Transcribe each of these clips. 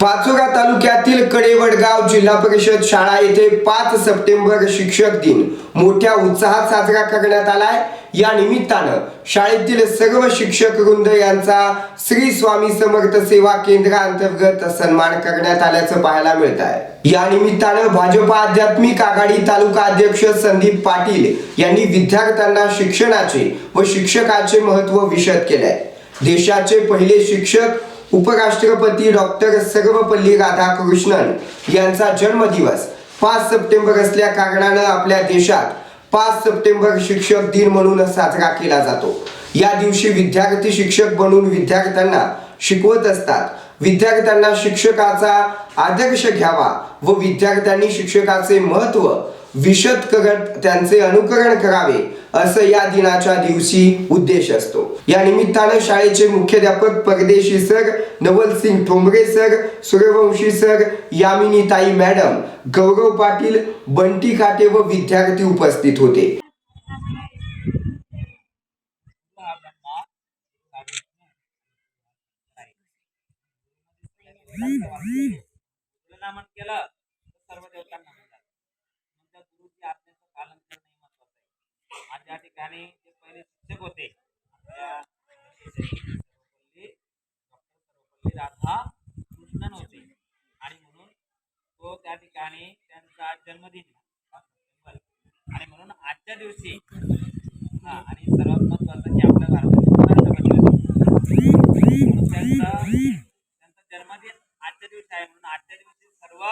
पाचोरा तालुक्यातील कडेवडगाव जिल्हा परिषद शाळा येथे पाच सप्टेंबर शिक्षक दिन मोठ्या उत्साहात साजरा करण्यात आलाय. या निमित्तानं शाळेतील सर्व शिक्षक वृंद यांचा श्री स्वामी समर्थ सेवा केंद्राअंतर्गत सन्मान करण्यात आल्याचं पाहायला मिळत आहे या निमित्तानं भाजपा आध्यात्मिक आघाडी तालुका अध्यक्ष संदीप पाटील यांनी विद्यार्थ्यांना शिक्षणाचे व शिक्षकाचे महत्त्व विशद केलंय. देशाचे पहिले शिक्षक उपराष्ट्रपती डॉक्टर सर्वपल्ली राधाकृष्णन यांचा जन्मदिवस पाच सप्टेंबर असल्या कारणानं आपल्या देशात पाच सप्टेंबर शिक्षक दिन म्हणून साजरा केला जातो. या दिवशी विद्यार्थी शिक्षक बनून विद्यार्थ्यांना शिकवत असतात. विद्यार्थ्यांना शिक्षकाचा आदर्श घ्यावा व विद्यार्थ्यांनी शिक्षकाचे महत्त्व विशद करत त्यांचे अनुकरण करावे असं या दिनाच्या दिवशी उद्देश असतो. या निमित्तानं शाळेचे मुख्याध्यापक Pardeshi sir Navalsingh Thombare sir Suryavanshi sir यामिनीताई madam Gaurav Patil Bunty Kate व विद्यार्थी उपस्थित होते. केलं सर्व देवतांना म्हणतात म्हणजे गुरुची आज्ञेचं पालन करणे हे त्या ठिकाणी जे पहिले शिक्षक होते डॉक्टर सर्वपल्ली राधा कृष्णन होते. आणि म्हणून तो त्या ठिकाणी त्यांचा जन्मदिन आणि म्हणून आजच्या दिवशी हा आणि सर्वात महत्वाचं की आपल्या भारताचे त्यांचा त्यांचा जन्मदिन आजच्या दिवशी आहे. म्हणून आजच्या दिवशी सर्व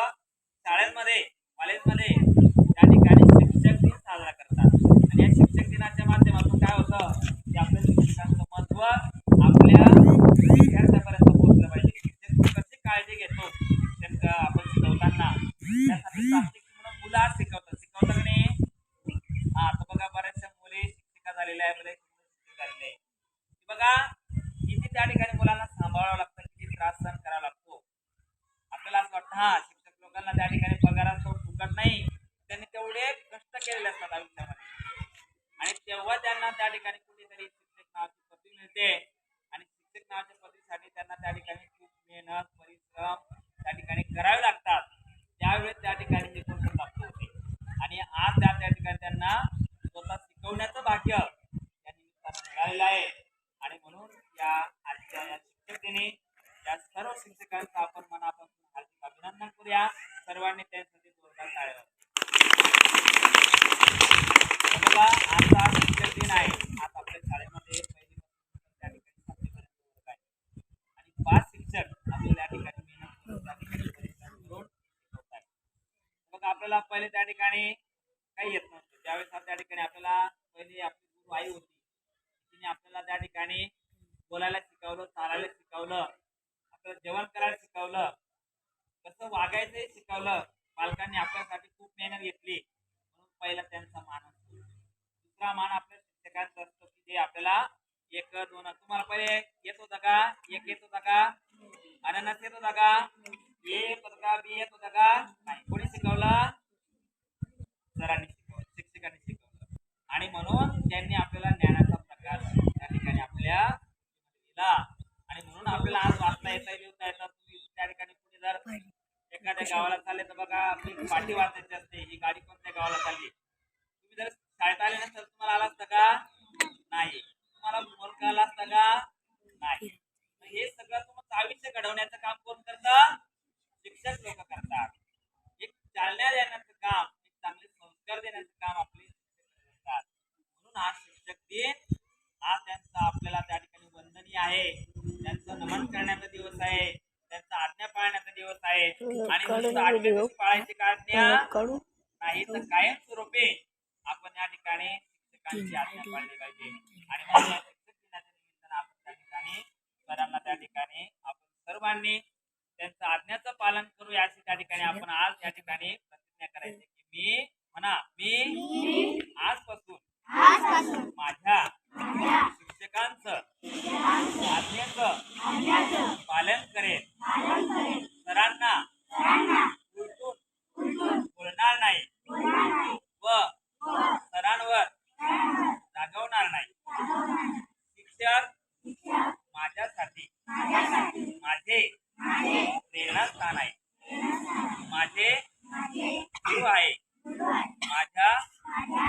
शाळांमध्ये कॉलेजमध्ये त्या ठिकाणी शिक्षक दिन साजरा करतात. आणि या शिक्षक दिनाच्या माध्यमातून काय होतं की आपल्या शिक्षकांचं महत्त्व आपल्या विद्यार्थ्यापर्यंत पोहोचलं पाहिजे. म्हणजे शिक्षक कशी काळजी घेतो? शिक्षक आपण शिकवताना. त्यासाठी प्राप्तिक म्हणून मुलं आज शिकवतात. शिकवतात नाही हा तर बघा बऱ्याचशा मुली शिक्षिका झालेल्या आहे बरेच शिक्षिका झालेले आहे बघा किती त्या ठिकाणी मुलांना सांभाळावं लागतं किती त्रास सहन करावा लागतो. आपल्याला असं वाटतं हा शिक्षक लोकांना त्या ठिकाणी पगारात तो फुकट नाही त्यांनी तेवढे कष्ट केलेले असतात आयुष्यामध्ये आणि तेव्हा त्यांना त्या ठिकाणी कुठेतरी शिक्षक नावाची पदवी मिळते आणि शिक्षक नावाच्या पदवीसाठी त्यांना त्या ठिकाणी खूप मेहनत परिश्रम त्या ठिकाणी करावे लागतात त्यावेळेस त्या ठिकाणी ते गोष्ट प्राप्त होते. आणि आज त्या त्या ठिकाणी त्यांना स्वतः शिकवण्याचं भाग्य त्या निमित्तानं मिळालेलं आहे. आणि म्हणून या आजच्या या शिक्षकतेने या सर्व शिक्षकांचा आपण मनापासून हार्दिक अभिनंदन करूया सर्वांनी त्यांसाठी जोरदार टाळ्या बघा आजचा हा शिक्षक दिन आहे आज आपल्या शाळेमध्ये पहिली त्या ठिकाणी सातवीपर्यंत वर्ग आहे आणि पाच शिक्षक आपल्याला या ठिकाणी मेहनत करून त्या ठिकाणी परिश्रम करून शिकवत आहेत आपल्याला पहिले त्या ठिकाणी काही येत नव्हतं. ज्यावेळेस त्या ठिकाणी आपल्याला पहिले आपली गुरु आई होती तिने आपल्याला त्या ठिकाणी बोलायला शिकवलं चालायला शिकवलं आपल्याला जेवण करायला शिकवलं कसं वागायचं हे शिकवलं पालकांनी आपल्यासाठी खूप मेहनत घेतली म्हणून पहिला त्यांचा मान असतो. दुसरा मान आपल्या शिक्षकांचा असतो की ते आपल्याला एक दोन तुम्हाला पहिले येत होता का? एक येत होता का? अननस येत होता का? ए येत होता का बी येत होता का नाही कोणी शिकवला? सरांनी शिकवलं शिक्षकांनी शिकवलं. आणि म्हणून त्यांनी आपल्याला ज्ञानाचा प्रकार त्या ठिकाणी आपल्या दिला. आणि म्हणून आपल्याला आज वाचता येता लिहिता येतात तुम्ही त्या ठिकाणी कुठे जर एखाद्या गावाला चालले तर बघा आपली पाठी वाचायची असते. ही गाडी कोणत्या गावाला चालली? तुम्ही जर शाळेत आले नसतं तर तुम्हाला आला असता का? नाही. तुम्हाला मुलग आला असता का? नाही. हे सगळं तुमचं आयुष्य घडवण्याचं काम कोण करतं? शिक्षक लोक करतात. एक चालण्या देण्याचं काम एक चांगले संस्कार देण्याचं काम आपले करतात. म्हणून हा शिक्षक दिन हा त्यांचा आपल्याला त्या ठिकाणी वंदनीय आहे. त्यांचं नमन करण्याचा दिवस आहे. त्यांचा आज्ञा पाळण्याचा दिवस आहे. आणि आज्ञा पाळायची का आज्ञा? नाही तर कायम स्वरूपी आपण या ठिकाणी शिक्षकांची आज्ञा पाळली पाहिजे. आणि म्हणून शिक्षक दिनाच्या निमित्तानं आपण त्या ठिकाणी सरांना त्या ठिकाणी आपण सर्वांनी त्यांचं आज्ञाचं पालन करू याची त्या ठिकाणी आपण आज या ठिकाणी प्रतिज्ञा करायची की मी म्हणा मी आजपासून माझ्या शिक्षकांचं आज्ञेचं पालन करेन. सरांना उलटून बोलणार नाही व सरांवर रागवणार नाही. शिक्षक माझ्यासाठी. माझे प्रेरणास्थान आहे. माझे गुरु आहे. माझ्या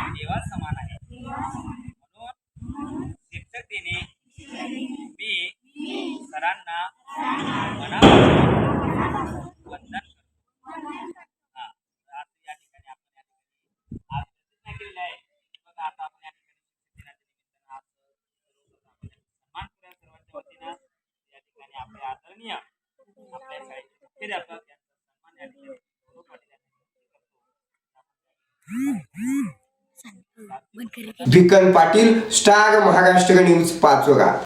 देवा समान आहे. म्हणून शिक्षक दिनी शेतकरी विकल पाटील स्टार महाराष्ट्र न्यूज पाचोरा